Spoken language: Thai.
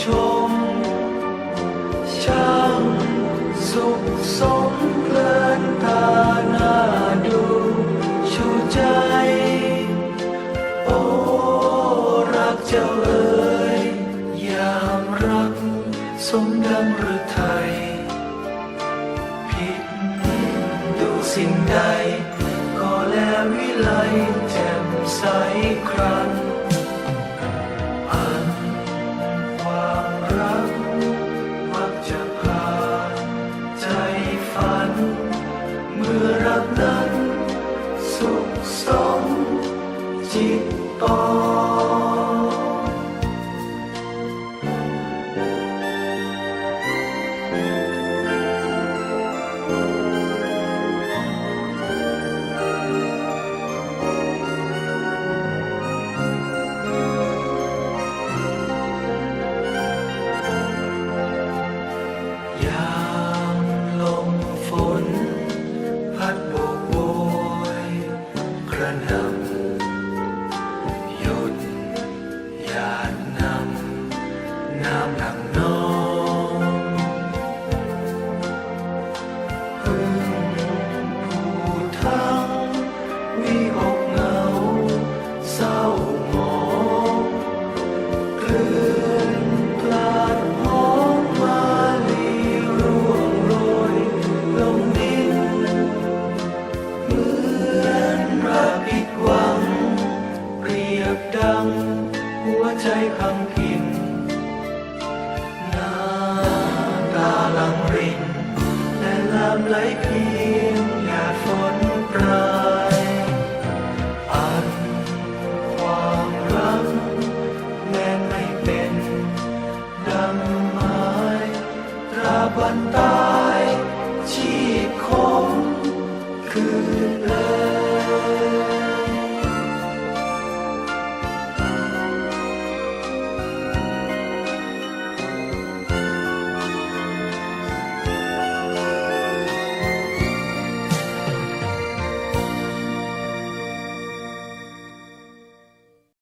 ชม ช่างสุขสมเพลินตาหน้าดูชูใจ โอ้รักเจ้าเอ๋ยยามรัก สมดังฤทัยผิดดูสิ่งใด ก็แล้วิไลแจ่มใสครั้ง นั้น สุขสมจิตปอง ง หัวใจพังพินน้ำตาลังรินและลามไหลเพียงหยาดฝนปรายอันความรักแม้ไม่เป็นดังไม้ตราบัน